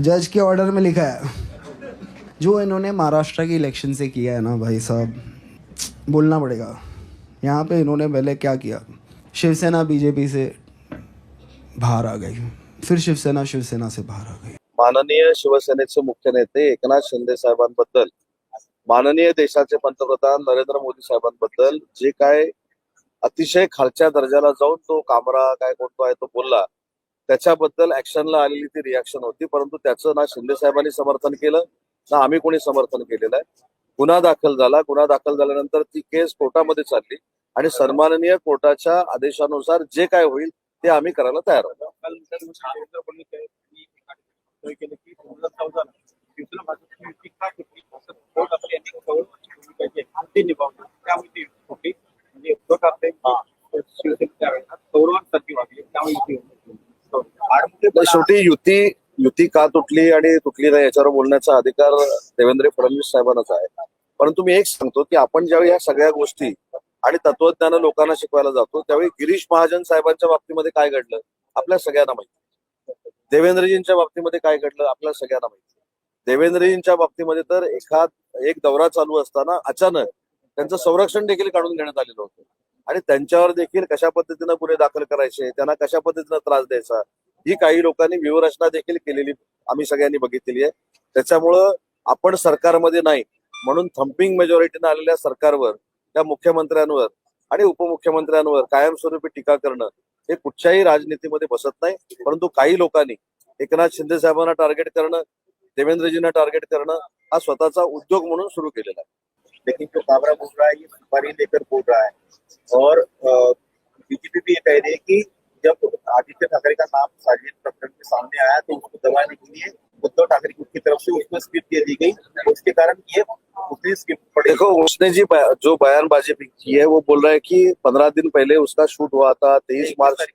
जज के ऑर्डर में लिखा है। जो इन्होंने महाराष्ट्र के इलेक्शन से किया है ना भाई साहब बोलना पड़ेगा। यहाँ पे इन्होंने पहले क्या किया? शिवसेना बीजेपी से बाहर आ गई। फिर शिवसेना शिवसेना से बाहर आ गई। माननीय शिवसेनेचे मुख्य नेते एकनाथ शिंदे साहेबांबद्दल माननीय देशाचे पंतप्रधान नरेंद्र मोदी साहेबांबद्दल जे काय अतिशय खालच्या दर्जाला जाऊन तो कामरा काय कोणतो आहे तो बोलला त्याच्याबद्दल ऍक्शनला आलेली ती रिॲक्शन होती. परंतु त्याचं ना शिंदे साहेबांनी समर्थन केलं ना आम्ही कोणी समर्थन केलेलं आहे. गुन्हा दाखल झाला. गुन्हा दाखल झाल्यानंतर ती केस कोर्टामध्ये चालली. आणि सन्माननीय कोर्टाच्या आदेशानुसार जे काय होईल ते आम्ही करायला तयार आहोत काल नरेंद्र फडणवीस आहे की तय केलं की दोन हजार चौदाला शिवसेना भाजपची युती का केली असं उद्धव ठाकरे यांनी चौरची भूमिका जी आहे ती निभावली त्यामुळे ती होती म्हणजे उद्धव ठाकरे शिवसेना त्यावेळेला गौरवांसाठी वागली त्यामुळे युती होती. पण तर शेवटी युती युती का तुटली आणि तुटली नाही याच्यावर बोलण्याचा अधिकार देवेंद्र फडणवीस साहेबांनाच आहे. परंतु मी एक सांगतो की आपण ज्यावेळी ह्या सगळ्या गोष्टी आणि तत्वज्ञान लोकांना शिकवायला जातो त्यावेळी गिरीश महाजन साहेबांच्या बाबतीमध्ये काय घडलं? आपल्या सगळ्यांना माहिती. देवेंद्रजींच्या बाबतीमध्ये काय घडलं? आपल्या सगळ्यांना माहिती. देवेंद्रजींच्या बाबतीमध्ये तर एखाद एक दौरा चालू असताना अचानक त्यांचं संरक्षण देखील काढून घेण्यात आलेलं होतं. आणि त्यांच्यावर देखील कशा पद्धतीनं गुन्हे दाखल करायचे? त्यांना कशा पद्धतीनं त्रास द्यायचा? ही काही लोकांनी व्यूहरचना देखील केलेली आम्ही सगळ्यांनी बघितलेली आहे. त्याच्यामुळं आपण सरकारमध्ये नाही म्हणून थम्पिंग मेजॉरिटीनं आलेल्या सरकारवर त्या मुख्यमंत्र्यांवर आणि उपमुख्यमंत्र्यांवर कायमस्वरूपी टीका करणं हे कुठच्याही राजनीतीमध्ये बसत नाही. परंतु काही लोकांनी एकनाथ शिंदे साहेबांना टार्गेट करणं देवेंद्रजींना टार्गेट करणं हा स्वतःचा उद्योग म्हणून सुरू केलेला आहे. लेकिन जो काबरा बोल रहा है ये लेकर बोल रहा है। और बीजेपी भी ये कह रही है कि जब आदित्य ठाकरे का नाम साजिद प्रकरण के सामने आया तो उसको दबाने के लिए उद्धव ठाकरे की तरफ़ से उसमें स्क्रिप्ट दे दी गई। उसके कारण ये स्क्रिप्ट पड़ी देखो उसने जी जो बयानबाजी भी की है वो बोल रहा है कि पंद्रह दिन पहले उसका शूट हुआ था तेईस मार्च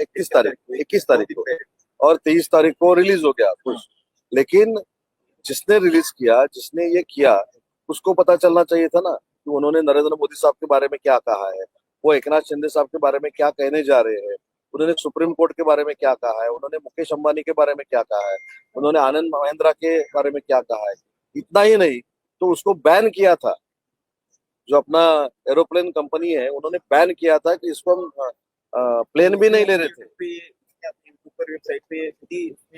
इक्कीस तारीख इक्कीस तारीख को। और तेईस तारीख को रिलीज़ हो गया कुछ। लेकिन जिसने रिलीज़ किया जिसने ये किया उसको पता चलना चाहिए था ना कि उन्होंने नरेंद्र मोदी साहब के बारे में क्या कहा है। वो एकनाथ शिंदे साहब के बारे में क्या कहने जा रहे हैं। उन्होंने सुप्रीम कोर्ट के बारे में क्या कहा है? उन्होंने मुकेश अंबानी के बारे में क्या कहा है? उन्होंने आनंद महिंद्रा के बारे में क्या कहा है? इतना ही नहीं तो उसको बैन किया था। जो अपना एरोप्लेन कंपनी है उन्होंने बैन किया था कि इसको हम प्लेन भी नहीं ले रहे थे। वेबसाइट पे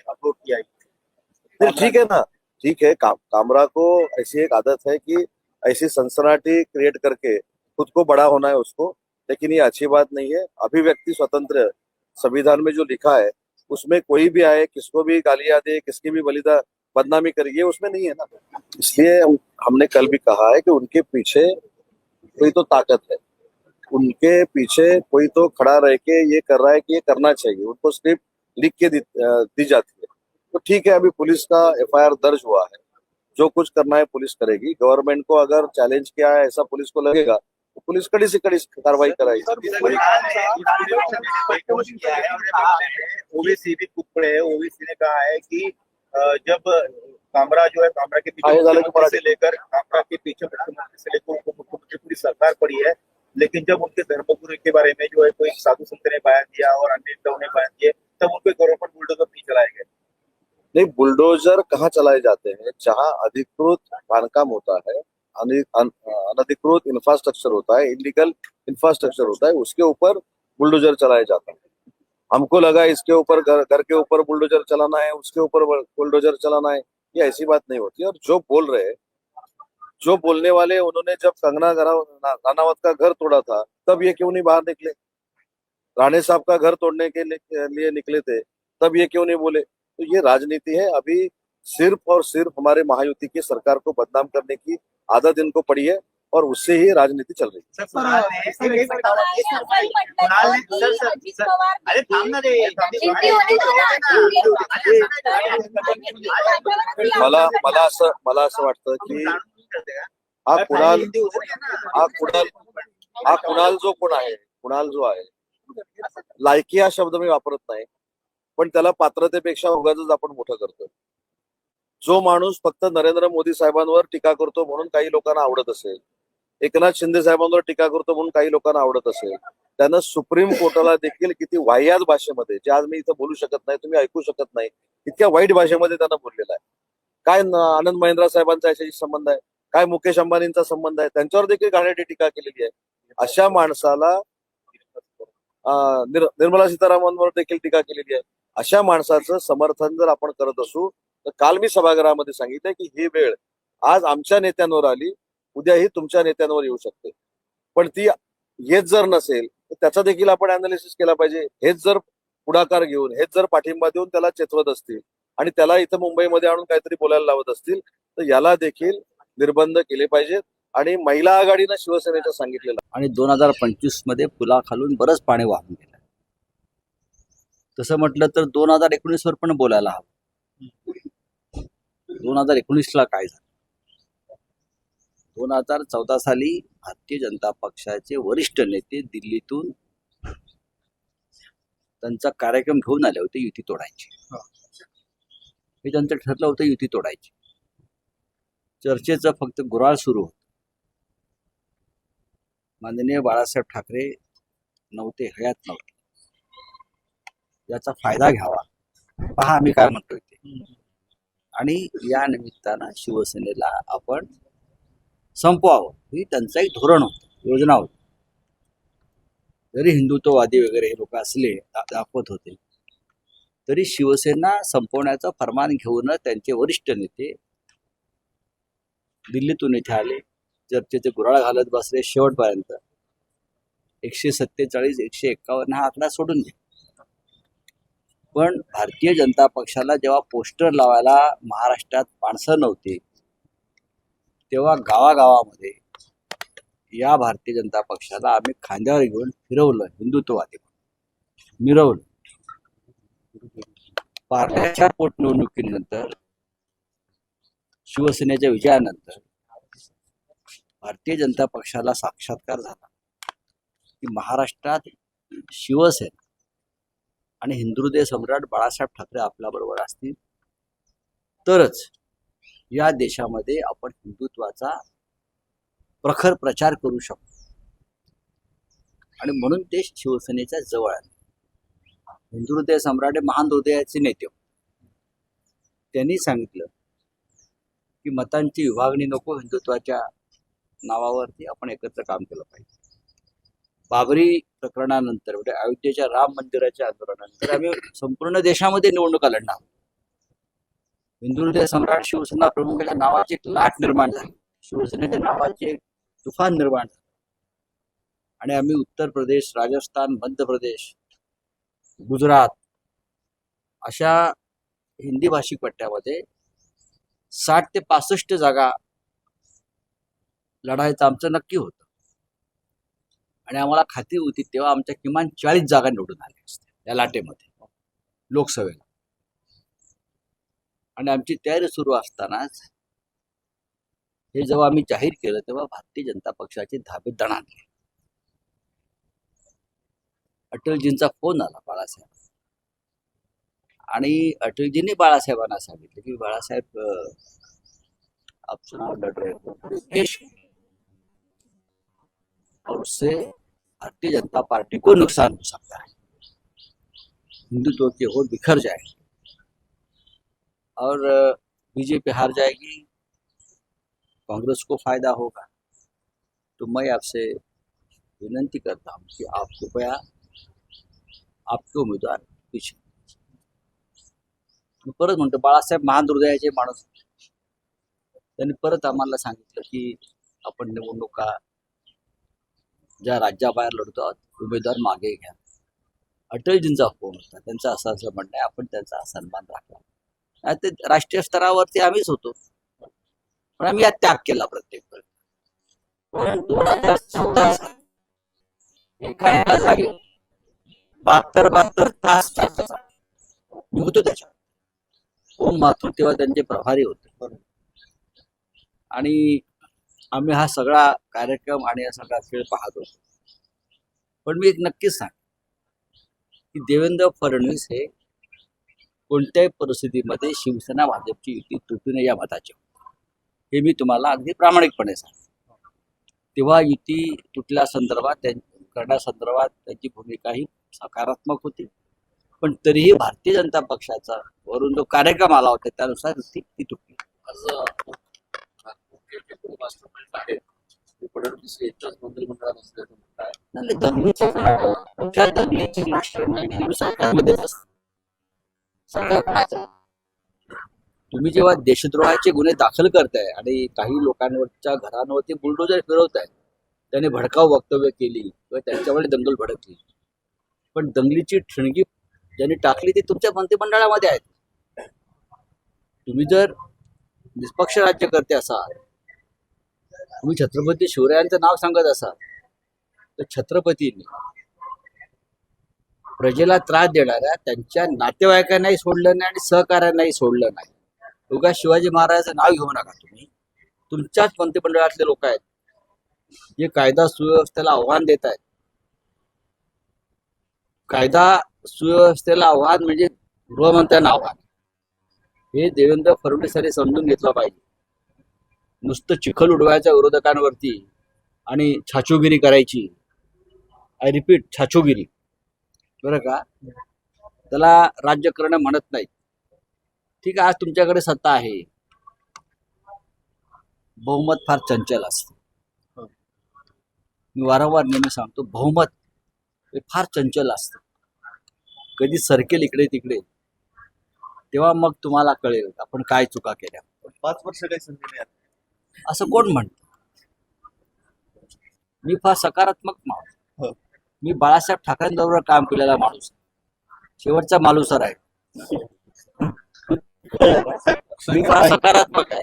अपलोड किया ठीक है ना? ठीक है काम कामरा को ऐसी एक आदत है कि ऐसी सनसनाटी क्रिएट करके खुद को बड़ा होना है उसको लेकिन ये अच्छी बात नहीं है। अभिव्यक्ति स्वतंत्र संविधान में जो लिखा है उसमें कोई भी आए किसको भी गालियाँ दे किसकी भी बलिदा बदनामी करे ये उसमें नहीं है ना। इसलिए हमने कल भी कहा है कि उनके पीछे कोई तो ताकत है। उनके पीछे कोई तो खड़ा रह के ये कर रहा है कि ये करना चाहिए। उनको स्क्रिप्ट लिख के दी, दी जाती है। तो ठीक है अभी पुलिस का एफआईआर दर्ज हुआ है। जो कुछ करना है पुलिस करेगी। गवर्नमेंट को अगर चैलेंज किया है ऐसा पुलिस को लगेगा पुलिस कड़ी से कड़ी कार्रवाई कराई। ओबीसी भी खुद पड़े ओबीसी ने कहा है कि जब कामरा जो है कामरा के पीछे। से लेकर कामरा के पीछे मुख्यमंत्री से लेकर उप मुख्यमंत्री पूरी सरकार पड़ी है लेकिन जब उनके धर्मगुरु के बारे में जो है कोई साधु संत ने बयान दिया और अन्य नेताओं ने बयान दिए तब उनको गवर्नमेंट बुलडोजर नहीं चलाए गए। नहीं बुलडोजर कहाँ चलाए जाते हैं? जहाँ अधिकृत बांधकाम होता है अनधिकृत इंफ्रास्ट्रक्चर होता है इलीगल इंफ्रास्ट्रक्चर होता है, उसके ऊपर बुलडोजर चलाया जाता है। हमको लगा इसके ऊपर, घर घर के ऊपर बुलडोजर चलाना है, उसके ऊपर बुलडोजर चलाना है, ये ऐसी बात नहीं होती। और जो बोल रहे जो बोलने वाले, उन्होंने जब कंगना रानावत का घर तोड़ा था, तब ये क्यों नहीं बाहर निकले? राणे साहब का घर तोड़ने के लिए निकले थे, तब ये क्यों नहीं बोले? तो ये राजनीति है। अभी सिर्फ़ और सिर्फ़ हमारे महायुति की सरकार को बदनाम करने की आदत इनको पड़ी है और उससे ही राजनीति चल रही है अरे थांब ना रे मला मला असं मला असं वाटतं की हा कुणाल हा कुणाल हा कुणाल जो कोण आहे कुणाल जो आहे लायकी हा शब्द मी वापरत नाही पण त्याला पात्रतेपेक्षा उगाच आपण मोठं करतो जो माणूस फक्त नरेंद्र मोदी साहेबांवर टीका करतो म्हणून काही लोकांना आवडत असेल एकनाथ शिंदे साहेबांवर टीका करतो म्हणून काही लोकांना आवडत असेल त्यानं सुप्रीम कोर्टाला देखील किती वाह्यात भाषेमध्ये जे आज मी इथं बोलू शकत नाही तुम्ही ऐकू शकत नाही इतक्या वाईट भाषेमध्ये त्यांना बोललेलं आहे. काय आनंद महिंद्रा साहेबांचा याच्याशी संबंध आहे? काय मुकेश अंबानींचा संबंध आहे? त्यांच्यावर देखील गाण्याची टीका केलेली आहे. अशा माणसाला निर्मला सीतारामनवर देखील टीका केलेली आहे. अशा माणसाचं समर्थन जर आपण करत असू तर काल मी सभागृहामध्ये सांगितलं की ही वेळ आज आमच्या नेत्यांवर आली उद्याही तुमच्या नेत्यांवर येऊ शकते. पण ती हेच जर नसेल तर त्याचा देखील आपण अनालिसिस केला पाहिजे. हेच जर पुढाकार घेऊन हेच जर पाठिंबा देऊन त्याला चेतवत असतील आणि त्याला इथं मुंबईमध्ये आणून काहीतरी बोलायला लावत असतील तर याला देखील निर्बंध केले पाहिजेत आणि महिला आघाडीनं शिवसेनेच्या सांगितलेलं आणि दोन हजार पंचवीसमध्ये पुलाखालून बरंच पाणी वाहून गेलं. तसं म्हटलं तर दोन हजार एकोणीस वर पण बोलायला हवं. दोन हजार एकोणीस ला काय झालं? दोन हजार चौदा साली भारतीय जनता पक्षाचे वरिष्ठ नेते दिल्लीतून त्यांचा कार्यक्रम घेऊन आले होते युती तोडायची. हे. त्यांचं ठरलं होतं युती तोडायची. चर्चेचं फक्त गुराळ सुरू होतं. माननीय बाळासाहेब ठाकरे नव्हते हयात नव्हते. याचा फायदा घ्यावा. पहा आम्ही काय म्हणतोय ते. आणि या निमित्तानं शिवसेनेला आपण संपवावं. ही त्यांचं एक धोरण होतं योजना होती. जरी हिंदुत्ववादी वगैरे हे लोक असले दाखवत होते तरी शिवसेना संपवण्याचं फरमान घेऊन त्यांचे वरिष्ठ नेते दिल्लीतून इथे आले. चर्चेचे गुराळ घालत बसले शेवटपर्यंत. एकशे सत्तेचाळीस एकशे एक्कावन्न हा आकडा सोडून घ्या पण भारतीय जनता पक्षाला जेव्हा पोस्टर लावायला महाराष्ट्रात माणसं नव्हती तेव्हा गावागावामध्ये या भारतीय जनता पक्षाला आम्ही खांद्यावर घेऊन फिरवलं हिंदुत्ववादी मिरवलं. पार्ट्याच्या पोटनिवडणुकीनंतर शिवसेनेच्या विजयानंतर भारतीय जनता पक्षाला साक्षात्कार झाला. की महाराष्ट्रात शिवसेना आणि हिंदुदय सम्राट बाळासाहेब ठाकरे आपल्याबरोबर असतील. तरच या देशामध्ये आपण हिंदुत्वाचा प्रखर प्रचार करू शकतो. आणि म्हणून ते शिवसेनेच्या जवळ आले हिंदुहृदय सम्राट हे महान हृदयाचे नेते त्यांनी सांगितलं की मतांची विभागणी नको हिंदुत्वाच्या नावावरती आपण एकत्र काम केलं पाहिजे. बाबरी प्रकरणानंतर म्हणजे अयोध्येच्या राम मंदिराच्या आंदोलनानंतर आम्ही संपूर्ण देशामध्ये निवडणुका लढणार. आहोत. सम्राट शिवसेना प्रमुखाच्या नावाची एक लाट निर्माण झाली. शिवसेनेच्या नावाचे एक तुफान निर्माण झालं. आणि आम्ही उत्तर प्रदेश राजस्थान मध्य प्रदेश गुजरात अशा हिंदी भाषिक पट्ट्यामध्ये साठ ते पासष्ट जागा लढायचं आमचं नक्की होतं. आणि आम्हाला खात्री होती तेव्हा आमच्या किमान चाळीस जागा निवडून आल्या असत्या या लाटेमध्ये लोकसभेला. आणि आमची तयारी सुरू असतानाच हे जेव्हा आम्ही जाहीर केलं तेव्हा भारतीय जनता पक्षाचे धाबे दणाणले. अटलजींचा फोन आला बाळासाहेब आणि अटलजींनी बाळासाहेबांना सांगितलं की बाळासाहेब अं, और उससे भारतीय जनता पार्टी को नुकसान हो सकता है। हिंदुत्व की ओर बिखर जाएगी। और बीजेपी हार जाएगी कांग्रेस को फायदा होगा। तो मैं आपसे विनंती करता हूँ कि आप कृपया आपके उमेदवार पीछे परत म्हणतो बाळासाहेब महान हृदयाचे माणूस होते. त्यांनी परत आम्हाला सांगितलं की आपण निवडणुका ज्या राज्याबाहेर लढतो आहोत उमेदवार मागे घ्या. अटलजींचा फोन होता. त्यांचं असं असं म्हणणं आहे. आपण त्यांचा सन्मान राखला. ते राष्ट्रीय स्तरावरती आम्हीच होतो. पण आम्ही यात त्याग केला प्रत्येक दोन बहात्तर बहात्तर तास निघतो होतो त्याच्यात. ओम माथुर तेव्हा त्यांचे प्रभारी होते. आणि आम्ही हा सगळा कार्यक्रम आणि हा सगळा खेळ पाहत होतो. पण मी एक नक्कीच सांग की देवेंद्र फडणवीस हे कोणत्याही परिस्थितीमध्ये शिवसेना भाजपची युती तुटू नये या मताचे हे मी तुम्हाला अगदी प्रामाणिकपणे सांग तेव्हा युती तुटल्या संदर्भात त्यां- करण्यासंदर्भात त्यांची भूमिका ही सकारात्मक होती. पण तरीही भारतीय जनता पक्षाचा वरून जो कार्यक्रम आला होता त्यानुसार ती ती तुटली. फडणवीस यांच्याच मंत्रिमंडळात असल्याचं म्हणत आहे तुम्ही जेव्हा देशद्रोहाचे गुन्हे दाखल करताय आणि काही लोकांवरच्या घरांवरती बुलडोजर फिरवताय त्याने भडकाव वक्तव्य केली किंवा त्यांच्यावर दंगल भडकली. पण दंगलीची ठिणगी ज्यांनी टाकली ती तुमच्या मंत्रिमंडळामध्ये आहेत. तुम्ही जर निष्पक्ष राज्यकर्ते असाल तुम्ही छत्रपती शिवरायांचं नाव सांगत असाल तर छत्रपतींनी प्रजेला त्रास देणाऱ्या त्यांच्या नातेवाईकांनाही सोडलं नाही आणि सहकाऱ्यांनाही सोडलं नाही. उगा शिवाजी महाराजांचं नाव घेऊ नका तुम्ही. तुमच्याच मंत्रिमंडळातले लोक आहेत. जे कायदा सुव्यवस्थेला आव्हान देत आहेत. कायदा सुव्यवस्थेला आव्हान म्हणजे गृहमंत्र्यांना आव्हान. हे देवेंद्र फडणवीस यांनी समजून घेतलं पाहिजे. नुसतं चिखल उडवायच्या विरोधकांवरती आणि छाछोगिरी करायची. आय रिपीट छाछोगिरी. बरं का? त्याला राज्य करणं म्हणत नाही ठीक आहे आज तुमच्याकडे सत्ता आहे. बहुमत फार चंचल असते. मी वारंवार नेहमी सांगतो बहुमत हे फार चंचल असतं. कधी सरकेल इकडे तिकडे. तेव्हा मग तुम्हाला कळेल आपण काय चुका केल्या. पाच वर्ष काही संधी नाही. असं कोण म्हणत? मी फार सकारात्मक माणूस. हो. मी बाळासाहेब ठाकरेंबरोबर काम केलेला माणूस. शेवटचा मालुसर आहे. मी फार सकारात्मक आहे.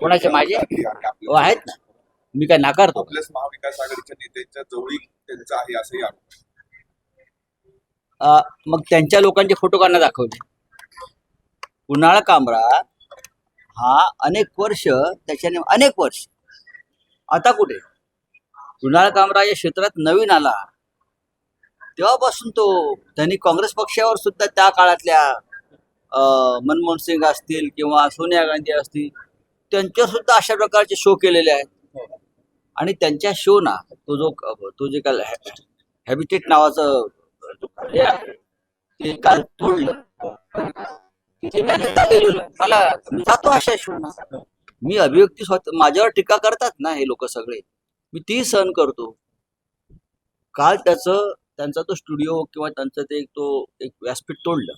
कोणाचे, माझे? हो, आहेत ना. मी काय नाकारतो? आपल्याच महाविकास आघाडीच्या नेत्यांच्या जवळील त्यांचा आहे असंही आरोप. अं, मग त्यांच्या लोकांचे फोटो काढणं दाखवले. कुणाळ कामरा हा अनेक वर्ष त्याच्याने अनेक वर्ष. आता कुठे? कुणाळ कामरा या क्षेत्रात नवीन आला. तेव्हापासून तो त्यांनी काँग्रेस पक्षावर सुद्धा त्या काळातल्या अं, मनमोहन सिंग असतील किंवा सोनिया गांधी असतील त्यांच्यावर सुद्धा अशा प्रकारचे शो केलेले आहेत. आणि त्यांच्या शो ना तो जो तो जे काल हॅबिटेट नावाचं ते काल तोडलं. मी जातो अशा मी अभिव्यक्ती स्वतः माझ्यावर टीका करतात ना हे लोक सगळे. मी ती सहन करतो. काल त्याचं त्यांचा तो स्टुडिओ किंवा त्यांचं ते तो एक व्यासपीठ तोडलं.